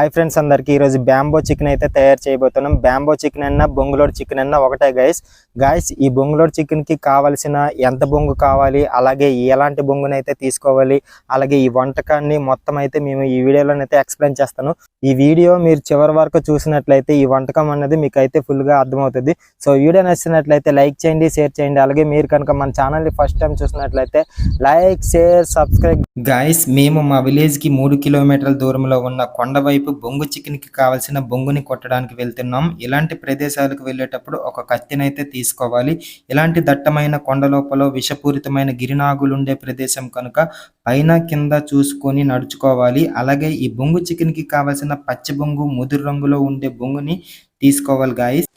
Hi friends అందరికీ ఈరోజు bamboo chicken అయితే తయారు చేయబోతున్నాం. బ్యాంబో చికెన్ అన్నా బొంగులోడ్ చికెన్ అన్న ఒకటే గైస్ గైస్ ఈ బొంగులోడ్ చికెన్కి కావాల్సిన ఎంత బొంగు కావాలి అలాగే ఎలాంటి బొంగునైతే తీసుకోవాలి అలాగే ఈ వంటకాన్ని మొత్తం అయితే మేము ఈ వీడియోలోనైతే ఎక్స్ప్లెయిన్ చేస్తాను. ఈ వీడియో మీరు చివరి వరకు చూసినట్లయితే ఈ వంటకం అనేది మీకు అయితే ఫుల్గా అర్థమవుతుంది. సో వీడియో నచ్చినట్లయితే లైక్ చేయండి షేర్ చేయండి. అలాగే మీరు కనుక మన ఛానల్ని ఫస్ట్ టైం చూసినట్లయితే లైక్ షేర్ సబ్స్క్రైబ్ గైస్ మేము మా విలేజ్కి మూడు కిలోమీటర్ల దూరంలో ఉన్న కొండ వైపు బొంగు చికెన్కి కావాల్సిన బొంగుని కొట్టడానికి వెళ్తున్నాం. ఇలాంటి ప్రదేశాలకు వెళ్ళేటప్పుడు ఒక కత్తినైతే తీసుకోవాలి. ఇలాంటి దట్టమైన కొండ లోపల విషపూరితమైన గిరినాగులు ఉండే ప్రదేశం కనుక పైన కింద చూసుకొని నడుచుకోవాలి. అలాగే ఈ బొంగు చికెన్కి కావాల్సిన పచ్చి బొంగు ముదురు రంగులో ఉండే బొంగుని తీసుకోవాలి గాయస్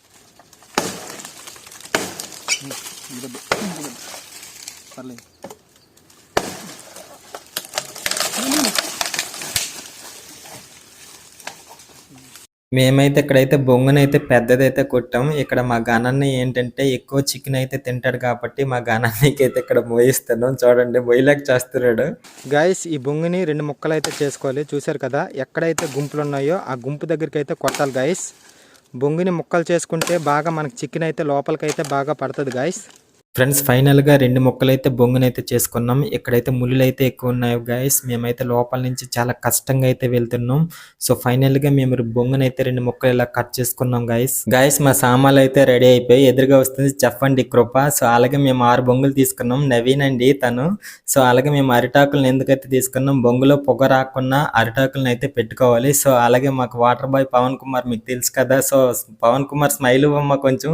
మేమైతే ఇక్కడైతే బొంగునైతే పెద్దదైతే కొట్టాం. ఇక్కడ మా గణాన్ని ఏంటంటే ఎక్కువ చికెన్ అయితే తింటాడు కాబట్టి మా గణానికి అయితే ఇక్కడ మోయిస్తున్నాం. చూడండి మొయ్యలేక చేస్తున్నాడు. గాయస్ ఈ బొంగుని రెండు ముక్కలు అయితే చేసుకోవాలి. చూశారు కదా ఎక్కడైతే గుంపులు ఉన్నాయో ఆ గుంపు దగ్గరికి అయితే కొట్టాలి గాయస్ బొంగుని ముక్కలు చేసుకుంటే బాగా మనకి చికెన్ అయితే లోపలికి అయితే బాగా పడుతుంది గాయస్ ఫ్రెండ్స్ ఫైనల్గా రెండు ముక్కలైతే బొంగునైతే చేసుకున్నాం. ఇక్కడైతే ముళ్ళు అయితే ఎక్కువ ఉన్నాయి గాయస్ మేమైతే లోపల నుంచి చాలా కష్టంగా అయితే వెళ్తున్నాం. సో ఫైనల్గా మేము బొంగునైతే రెండు ముక్కలు ఇలా కట్ చేసుకున్నాం గాయస్ గాయస్ మా సామాన్లు అయితే రెడీ అయిపోయి ఎదురుగా వస్తుంది చెప్పండి కృప. సో అలాగే మేము ఆరు బొంగులు తీసుకున్నాం. నవీన్ అండి తను. సో అలాగే మేము అరిటాకులను ఎందుకైతే తీసుకున్నాం? బొంగులో పొగ రాకుండా అరిటాకులను అయితే పెట్టుకోవాలి. సో అలాగే మాకు వాటర్ బాయ్ పవన్ కుమార్ మీకు తెలుసు కదా. సో పవన్ కుమార్ స్మైల్ బొమ్మ కొంచెం.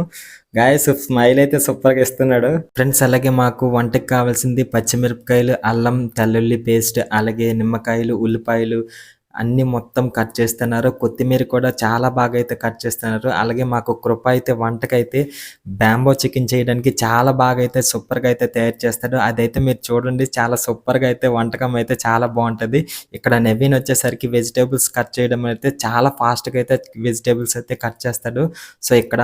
గాయస్ స్మైల్ అయితే సూపర్గా ఇస్తున్నాడు. ఫ్రెండ్స్ అలాగే మాకు వంటకి కావాల్సింది పచ్చిమిరపకాయలు అల్లం తెల్లుల్లి పేస్ట్ అలాగే నిమ్మకాయలు ఉల్లిపాయలు అన్ని మొత్తం కట్ చేస్తున్నారు. కొత్తిమీర కూడా చాలా బాగా అయితే కట్ చేస్తున్నారు. అలాగే మాకు కృప అయితే వంటకైతే బ్యాంబో చికెన్ చేయడానికి చాలా బాగా అయితే సూపర్గా అయితే తయారు చేస్తాడు అదైతే మీరు చూడండి చాలా సూపర్గా అయితే వంటకం అయితే చాలా బాగుంటది. ఇక్కడ నవీన్ వచ్చేసరికి వెజిటేబుల్స్ కట్ చేయడం అయితే చాలా ఫాస్ట్గా అయితే వెజిటేబుల్స్ అయితే కట్ చేస్తాడు. సో ఇక్కడ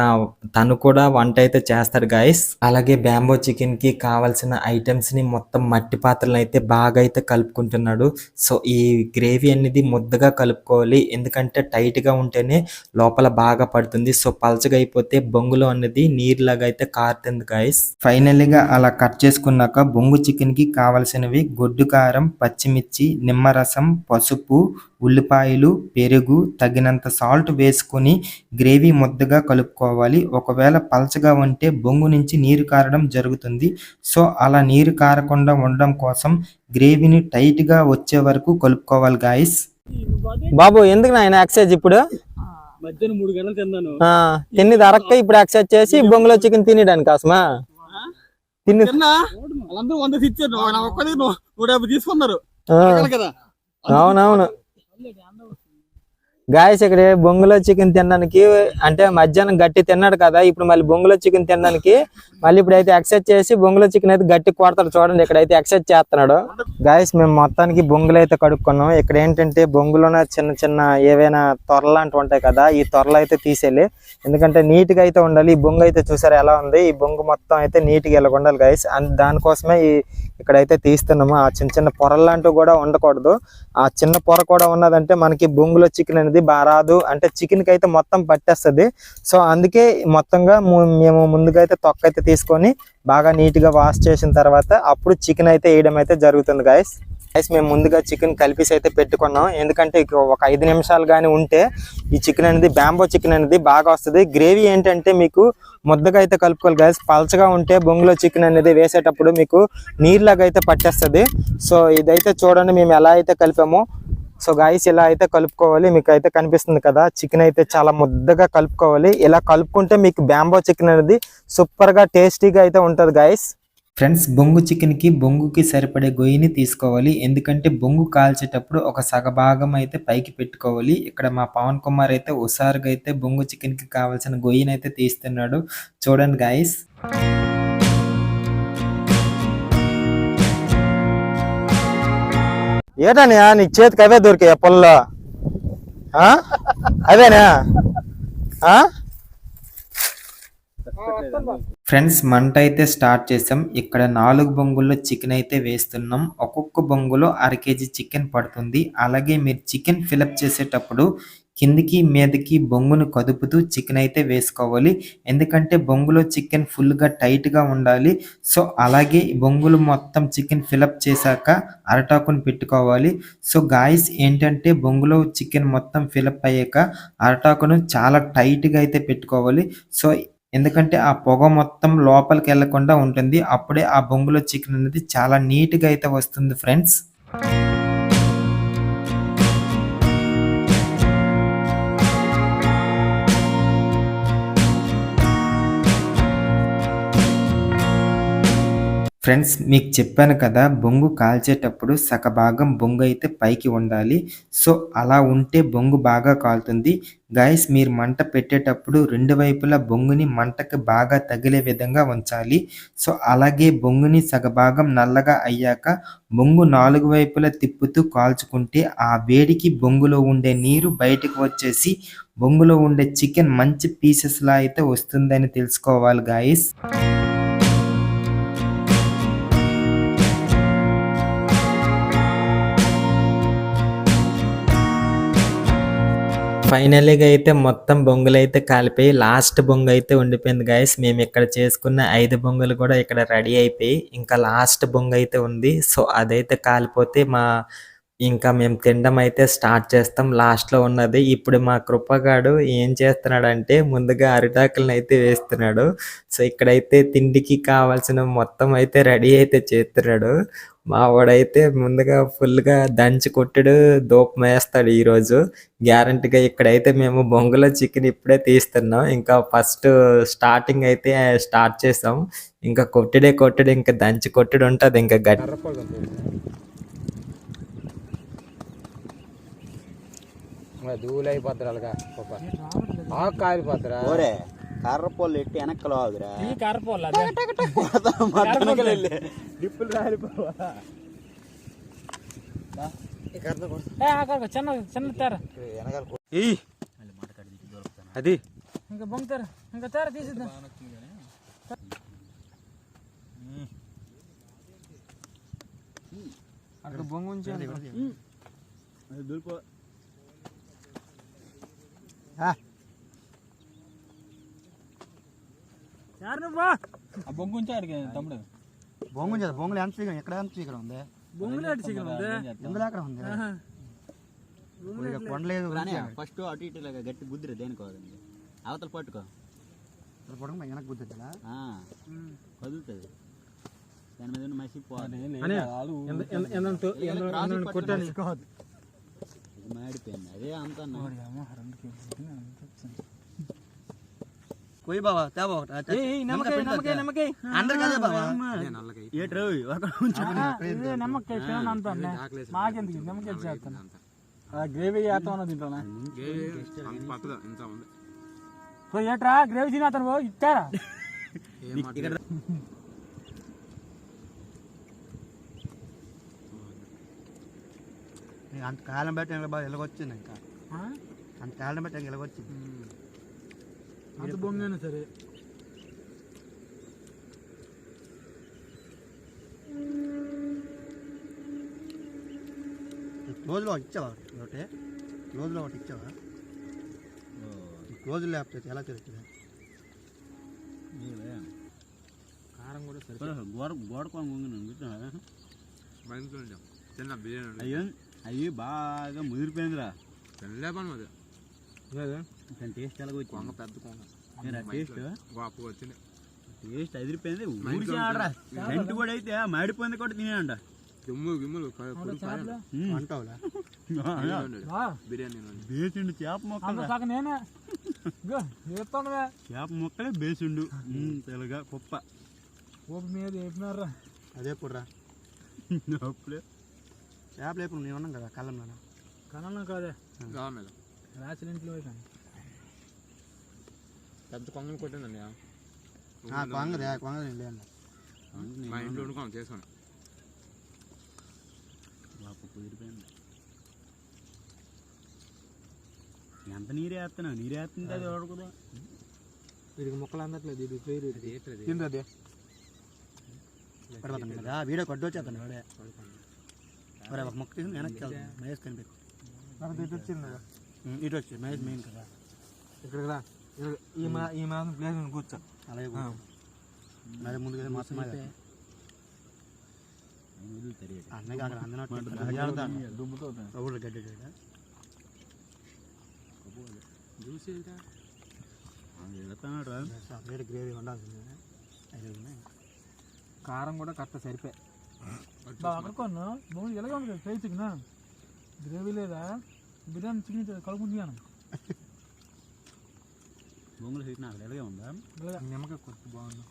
తను కూడా వంట అయితే చేస్తాడు గాయస్. అలాగే బ్యాంబో చికెన్కి కావాల్సిన ఐటమ్స్ని మొత్తం మట్టి పాత్రలు అయితే బాగా అయితే కలుపుకుంటున్నాడు. సో ఈ గ్రేవీ అనేది ముద్దగా కలుపుకోవాలి. ఎందుకంటే టైట్గా ఉంటేనే లోపల బాగా పడుతుంది. సో పలచగా అయిపోతే బొంగులో అన్నది నీరులాగా అయితే కారుతుంది గాయస్ ఫైనల్గా అలా కట్ చేసుకున్నాక బొంగు చికెన్కి కావలసినవి గొడ్డు కారం పచ్చిమిర్చి నిమ్మరసం పసుపు ఉల్లిపాయలు పెరుగు తగినంత సాల్ట్ వేసుకొని గ్రేవీ ముద్దగా కలుపుకోవాలి. ఒకవేళ పలచగా ఉంటే బొంగు నుంచి నీరు కారడం జరుగుతుంది. సో అలా నీరు కారకుండా ఉండడం కోసం గ్రేవీని టైట్గా వచ్చే వరకు కలుపుకోవాలి గాయస్ బాబు ఎందుకు నాయన ఎక్సైజ్ ఇప్పుడు? మధ్యాహ్నం మూడు గంటలు తిన్నాను. తిన్నది అరక్క ఇప్పుడు ఎక్సైజ్ చేసి బొంగులో చికెన్ తినడానికి కోసమా? తిని తిన్నా వాళ్ళందరూ వంద ఇచ్చారు తీసుకున్నారు. అవునవును. గాయస్ ఇక్కడ బొంగులో చికెన్ తినడానికి అంటే మధ్యాహ్నం గట్టి తిన్నాడు కదా ఇప్పుడు మళ్ళీ బొంగులో చికెన్ తినడానికి మళ్ళీ ఇప్పుడు అయితే ఎక్సైజ్ చేసి బొంగులో చికెన్ అయితే గట్టి కొడతాడు చూడండి ఇక్కడ అయితే ఎక్సైజ్ చేస్తున్నాడు. గాయస్ మేము మొత్తానికి బొంగులు అయితే కడుక్కున్నాం. ఇక్కడ ఏంటంటే బొంగులోనే చిన్న చిన్న ఏవైనా తొరలు లాంటివి ఉంటాయి కదా ఈ తొరలు అయితే తీసేయాలి. ఎందుకంటే నీట్గా అయితే ఉండాలి. ఈ బొంగు అయితే చూసారు ఎలా ఉంది? ఈ బొంగు మొత్తం అయితే నీట్గా ఇలా ఉండాలి గాయస్. దానికోసమే ఈ ఇక్కడైతే తీస్తున్నాము. ఆ చిన్న చిన్న పొరలు లాంటివి కూడా ఉండకూడదు. ఆ చిన్న పొర కూడా ఉన్నదంటే మనకి బొంగులో చికెన్ అనేది అది రాదు అంటే చికెన్కి అయితే మొత్తం పట్టేస్తుంది. సో అందుకే మొత్తంగా మేము ముందుగా అయితే తొక్క అయితే తీసుకొని బాగా నీట్గా వాష్ చేసిన తర్వాత అప్పుడు చికెన్ అయితే వేయడం అయితే జరుగుతుంది గాయస్ గైస్ మేము ముందుగా చికెన్ కలిపేసి అయితే పెట్టుకున్నాం. ఎందుకంటే ఒక ఐదు నిమిషాలు కానీ ఉంటే ఈ చికెన్ అనేది బ్యాంబో చికెన్ అనేది బాగా వస్తుంది. గ్రేవీ ఏంటంటే మీకు ముద్దగా అయితే కలుపుకోవాలి గైస్ పలచగా ఉంటే బొంగులో చికెన్ అనేది వేసేటప్పుడు మీకు నీరులాగా అయితే పట్టేస్తుంది. సో ఇదైతే చూడండి మేము ఎలా అయితే కలిపామో. సో గాయస్ ఇలా అయితే కలుపుకోవాలి. మీకు అయితే కనిపిస్తుంది కదా చికెన్ అయితే చాలా ముద్దగా కలుపుకోవాలి. ఇలా కలుపుకుంటే మీకు బ్యాంబో చికెన్ అనేది సూపర్గా టేస్టీగా అయితే ఉంటది గాయస్ ఫ్రెండ్స్ బొంగు చికెన్కి బొంగుకి సరిపడే గొయ్యిని తీసుకోవాలి. ఎందుకంటే బొంగు కాల్చేటప్పుడు ఒక సగభాగం అయితే పైకి పెట్టుకోవాలి. ఇక్కడ మా పవన్ కుమార్ అయితే హుషారుగా అయితే బొంగు చికెన్కి కావాల్సిన గొయ్యిని అయితే తీస్తున్నాడు. చూడండి గాయస్ ఏటనే నీకు చేతికి అవే దొరికాయా పొల్లో అవేనా? ఫ్రెండ్స్ మంట అయితే స్టార్ట్ చేసాం ఇక్కడ నాలుగు బొంగుల్లో చికెన్ అయితే వేస్తున్నాం. ఒక్కొక్క బొంగులో అర కేజీ చికెన్ పడుతుంది. అలాగే మీరు చికెన్ ఫిలప్ చేసేటప్పుడు కిందికి మీదకి బొంగును కదుపుతూ చికెన్ అయితే వేసుకోవాలి. ఎందుకంటే బొంగులో చికెన్ ఫుల్గా టైట్గా ఉండాలి. సో అలాగే బొంగులు మొత్తం చికెన్ ఫిలప్ చేశాక అరటాకును పెట్టుకోవాలి. సో గాయస్ ఏంటంటే బొంగులో చికెన్ మొత్తం ఫిలప్ అయ్యాక అరటాకును చాలా టైట్గా అయితే పెట్టుకోవాలి. సో ఎందుకంటే ఆ పొగ మొత్తం లోపలికి వెళ్ళకుండా ఉంటుంది. అప్పుడే ఆ బొంగులో చికెన్ అనేది చాలా నీట్గా అయితే వస్తుంది ఫ్రెండ్స్ ఫ్రెండ్స్ మీకు చెప్పాను కదా బొంగు కాల్చేటప్పుడు సగభాగం బొంగు అయితే పైకి ఉండాలి. సో అలా ఉంటే బొంగు బాగా కాలుతుంది. గాయస్ మీరు మంట పెట్టేటప్పుడు రెండు వైపులా బొంగుని మంటకి బాగా తగిలే విధంగా ఉంచాలి. సో అలాగే బొంగుని సగభాగం నల్లగా అయ్యాక బొంగు నాలుగు వైపులా తిప్పుతూ కాల్చుకుంటే ఆ వేడికి బొంగులో ఉండే నీరు బయటకు వచ్చేసి బొంగులో ఉండే చికెన్ మంచి పీసెస్లా అయితే వస్తుందని తెలుసుకోవాలి గాయస్ ఫైనల్గా అయితే మొత్తం బొంగులు అయితే కాలిపోయి లాస్ట్ బొంగు అయితే ఉండిపోయింది గాయస్ మేము ఇక్కడ చేసుకున్న ఐదు బొంగులు కూడా ఇక్కడ రెడీ అయిపోయి ఇంకా లాస్ట్ బొంగు అయితే ఉంది. సో అదైతే కాలిపోతే మా ఇంకా మేము తినడం అయితే స్టార్ట్ చేస్తాం. లాస్ట్లో ఉన్నది ఇప్పుడు మా కృపగాడు ఏం చేస్తున్నాడంటే ముందుగా అరిటాకులను అయితే వేస్తున్నాడు. సో ఇక్కడైతే తిండికి కావాల్సిన మొత్తం అయితే రెడీ అయితే చేస్తున్నాడు. మా వాడైతే ముందుగా ఫుల్గా దంచి కొట్టుడు దూపం వేస్తాడు ఈరోజు. గ్యారంటీగా ఇక్కడైతే మేము బొంగులో చికెన్ ఇప్పుడే తీస్తున్నాం. ఇంకా ఫస్ట్ స్టార్టింగ్ అయితే స్టార్ట్ చేసాం. ఇంకా కొట్టుడే కొట్టుడు ఇంకా దంచి కొట్టుడు ఉంటుంది. ఇంకా గట్టి అలాగా పాప ఆకు కాలిపోతారా ఓరే కర్ర పొల్లు ఎట్టి వెనక్కలో ఆగురా ఈ కరపోల డిప్పులు కాలిపోవా చిన్న చిన్న తెర. అది. ఇంకా బొంగ తెర ఇంకా తెర తీసిద్దాం. అక్కడ బొంగు నువ్వా ఆ బొంగు తమ్ముడు బొంగు చేద్దాం బొంగులు ఎంత చీకరం ఎక్కడ ఎంత చీకరం ఉంది బొంగులు చికెన్ ఉంది ఎందులో ఎక్కడ ఉంది కొండలేదు ఫస్ట్ అటు ఇటు ఇలాగా గట్టి బుద్ధిరా దేనికోదండి అవతల పట్టుకో పొడగ వెనక్కి గుద్దుతుందా ఆ, కదులుతుంది దాని మీద ఉన్న మసి పోదు కొట్టాను మాడిపోయింది. అదే అంత పోయి బాబా తే బాబా నమ్మకాయ నమ్మకాయ నమ్మకాయ అందరు కదే బాబా నమ్మకాయ పేరు అంత మాకెందుకు నమ్మకాయ చేస్తాను? గ్రేవీ చేస్తామన్నా తింటానా ఏట్రా గ్రేవీ తినేస్తాను బాబు ఇచ్చారా? అంత కాలం బట్టి ఎలాగొచ్చింది ఇంకా. ఆ? అంత కాలం బట్టి ఎలాగొచ్చింది. అంత బొంగైనా సరే. క్లోజ్లో ఇచ్చావా? ఒకటి. క్లోజ్లో ఒకటి ఇచ్చావా? క్లోజ్ లేకపోతే ఎలా తెలుస్తుంది? గోడ గోడ అయ్యో. అయ్యి బాగా ముదిరిపోయిందిరా. దాని టేస్ట్ ఎలాగ వచ్చింది? టేస్ట్ టేస్ట్ అదిరిపోయింది. ఊరికే ఆడరా. టెంట్ కూడా అయితే మాడిపోయింది కూడా తినేయంట అంటావులా వా, బేసిండు చేప సగం నేనే. చేప మొక్కలే బేసిండు. తెలగా కుప్ప. మీద చెప్పినారా అదే పుర్రా. అప్పుడే చేపలు ఎప్పుడు నేను ఉన్నాం కదా కళ్ళంలో కనన్నా కాదే? రాసిన ఇంట్లో పోయినాను పెద్ద కొంగలు కొట్టిందండి కొంగదే కొంగదే లేదు మా ఇంట్లో వండుకోం చేసుకోండి కుదిరిపోయింది. ఎంత నీరు వేస్తున్నావు? నీరు వేస్తుంటే అది ఉడకదు వీడికి మొక్కలు అందట్లేదు ఇది పేరు తింది పడిపోతాను కదా వీడియో కొట్టు వచ్చేస్తాను వాడే మరి ఒక మొక్క తీసుకుని వెనక్కి వెళ్తాను మహేష్ కనిపెట్టి నాకు ఇటు వచ్చింది ఇటు వచ్చి మహేష్ మెయిన్ కదా ఇక్కడికి రా ఇక్కడ ఈ మా ఈ మా ప్లేస్ మీద కూర్చో అలాగే కూర్చో. మరి ముందుగా మొత్తం అన్నకి అక్కడ అందనట్టు దుబ్బుతో ఊళ్ళో గడ్డి వేరే గ్రేవీ ఉండాల్సింది ఐదు ఉన్నాయి కారం కూడా కరెక్ట్ సరిపోయి అక్కడ కొన్నా బాగుంది ఎలాగ ఉంది కదా ఫ్రై చికెన్ గ్రేవీ లేదా బిర్యానీ చికెన్ కలుపుకుంది కానీ బొంగులు హీట్ నాకు ఎలాగే ఉందా నిమ్మకాయ కొద్ది బాగుంది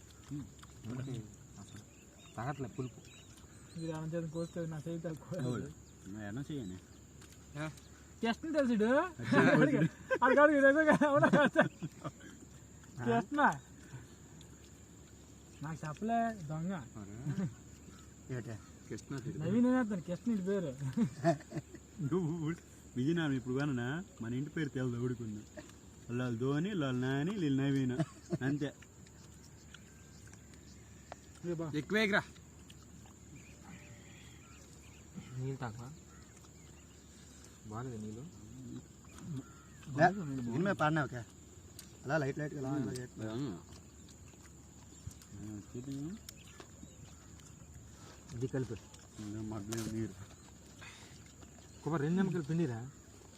అసలు తగట్లే పులుపు ఇది ఆమె చేత కోస్తే నా చేయి తక్కువ ఎన్న చేయని చేస్తుంది తెలుసుడు అది కాదు ఇది నిజంగా అవునా కాదా? చేస్తున్నా నాకు చెప్పలే దొంగ ఏటే నవీన్ అతను కృష్ణ ఇది పేరు. నువ్వు విజయనామం ఇప్పుడు కానా మన ఇంటి పేరు తెలుదు ఊడుకుంది వాళ్ళు ధోని వాళ్ళు నాని వీళ్ళు నవీన. అంతే. ఎక్కువేగిరా నీళ్ళు తక్కువ బాగాలేదు నీళ్ళు. ఇనిమే పాడినా ఓకే అలా లైట్ లైట్గా. ఇది కలిపి. కొబ్బరి రెండు నిమ్మకాయలు పిండిరా?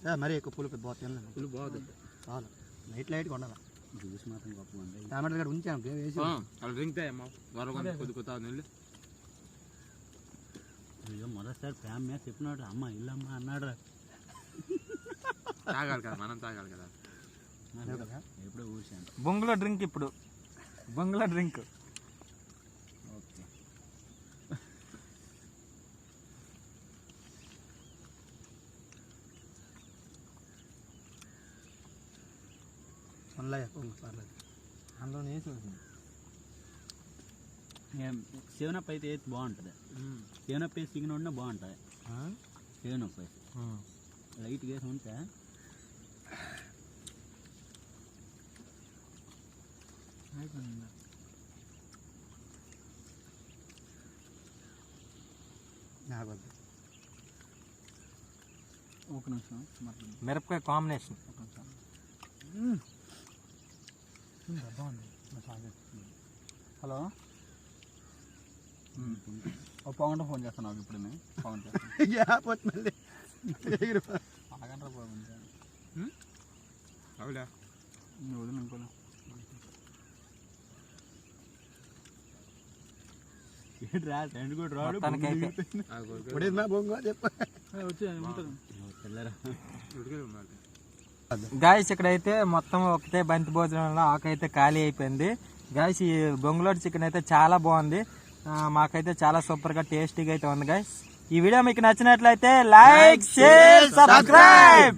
ఏ, మరీ ఎక్కువ పులుపు బాగా తినలేదు పులుపు బాగుంది చాలు. లైట్ లైట్గా ఉండాలి? జ్యూస్ మాత్రం గొప్ప ఉంది టమాటా కూడా ఉంచాను వేసి అలా కొద్ది కొత్త నీళ్ళు అయ్యో మొదటిసారి ప్రేమ మీద చెప్పినాడు. అమ్మ ఇల్లమ్మ అన్నాడు తాగాలి కదా మనం తాగాలి కదా. కదా. ఎప్పుడో ఊసాను బొంగులో డ్రింక్ ఇప్పుడు. బొంగులో డ్రింక్. పర్లేదు అందులో వేసి వచ్చింది సేవనప్ అయితే ఏది బాగుంటుంది సేవనప్ వేసి చికెన్ వండినా బాగుంటుంది సేవనప్ వేసి లైట్గా వేసి ఉంటే అయిపోయింది. నాకు ఒక నిమిషం మాట్లాడు. మిరపకాయ కాంబినేషన్ ఒక నిమిషం. మ్మ్. ఉందా? బాగుంది నా సాంగతి. హలో? ఒక పవన్ ఫోన్ చేస్తాను నాకు ఇప్పుడు పవన్ గ్యాప్ వచ్చి మళ్ళీ. ఆగండ్రా బాబు అవునా నువ్వు వదిలి అనుకోలే గాయస్ ఇక్కడైతే మొత్తం ఒకటే బంతి భోజనంలో ఆకైతే ఖాళీ అయిపోయింది. గాయస్ ఈ బొంగులోడ్ చికెన్ అయితే చాలా బాగుంది. మాకైతే చాలా సూపర్గా టేస్టీగా అయితే ఉంది గాయస్ ఈ వీడియో మీకు నచ్చినట్లయితే లైక్ షేర్ సబ్స్క్రైబ్